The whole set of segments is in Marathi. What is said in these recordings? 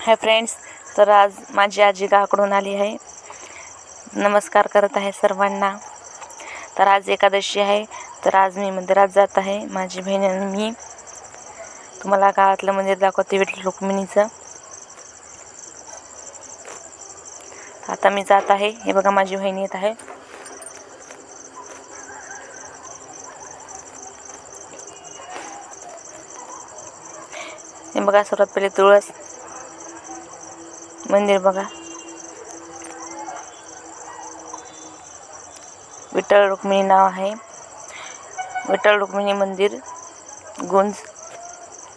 हाय फ्रेंड्स तर आज माझी आजी गावाकडून आली आहे. नमस्कार करत आहे सर्वांना. तर आज एकादशी आहे तर आज मी मंदिरात जात आहे. माझी बहीण आणि मी तुम्हाला गावातलं मंदिर दाखवते विठ्ठल रुक्मिणीचं. आता मी जात आहे. हे बघा माझी बहीण येत आहे. हे बघा सर्वात पहिले तुळस. मंदिर बघा. विठ्ठल रुक्मिणी नाव आहे. विठ्ठल रुक्मिणी मंदिर गुंज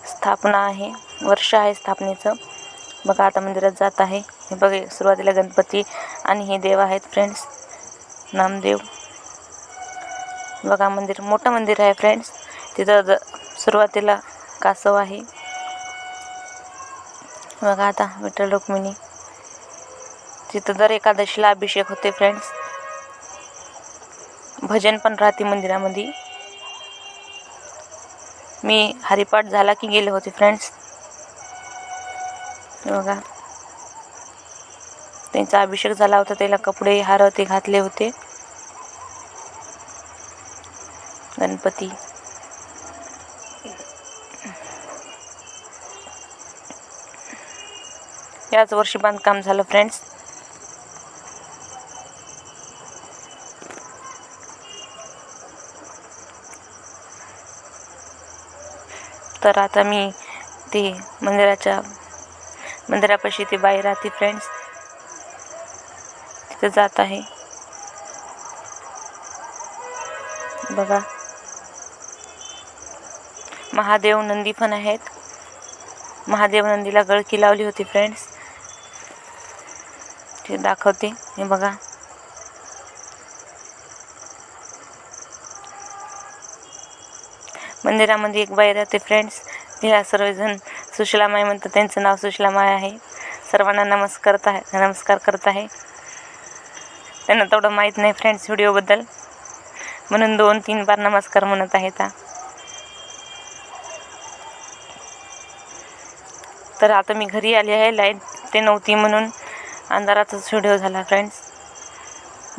स्थापना आहे. वर्ष आहे स्थापनेचं. बघा आता मंदिरात जात आहे. हे बघा सुरुवातीला गणपती आणि हे देव आहेत फ्रेंड्स नामदेव. बघा मंदिर मोठं मंदिर आहे फ्रेंड्स तिथं ज सुरुवातीला कासव आहे. बघा आता विठ्ठल रुक्मिणी. तिथं दर एकादशीला अभिषेक होते फ्रेंड्स भजन पण राहते मंदिरामध्ये. मी हरिपाठ झाला की गेले होते फ्रेंड्स बघा. त्यांचा अभिषेक झाला होता त्याला कपडे हार ते घातले होते. गणपती. याच वर्षी बांधकाम झालं फ्रेंड्स तर आता मी ते मंदिराच्या मंदिरापाशी ती बाई राहते फ्रेंड्स तिथे जात आहे. बघा. महादेव नंदी पण आहेत. महादेव नंदीला गळकी लावली होती फ्रेंड्स ते दाखवते. हे बघा. मंदिरामध्ये एक बाई राहते फ्रेंड्स तिला सर्वजण सुशलामाई म्हणतात त्यांचं नाव सुशलामाई आहे. सर्वांना नमस्कार आहे नमस्कार करत आहे. त्यांना तेवढं माहीत नाही फ्रेंड्स व्हिडिओबद्दल म्हणून दोन तीन बार नमस्कार म्हणत आहेत तर आता मी घरी आली आहे लाइट ते नव्हती म्हणून. अंधारातच व्हिडिओ झाला फ्रेंड्स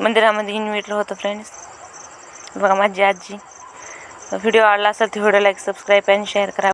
मंदिरामध्ये इन्व्हिटलं होतं फ्रेंड्स बघा माझी आजी. व्हिडिओ आवडला असेल तर व्हिडिओ लाईक सबस्क्राईब आणि शेअर करा.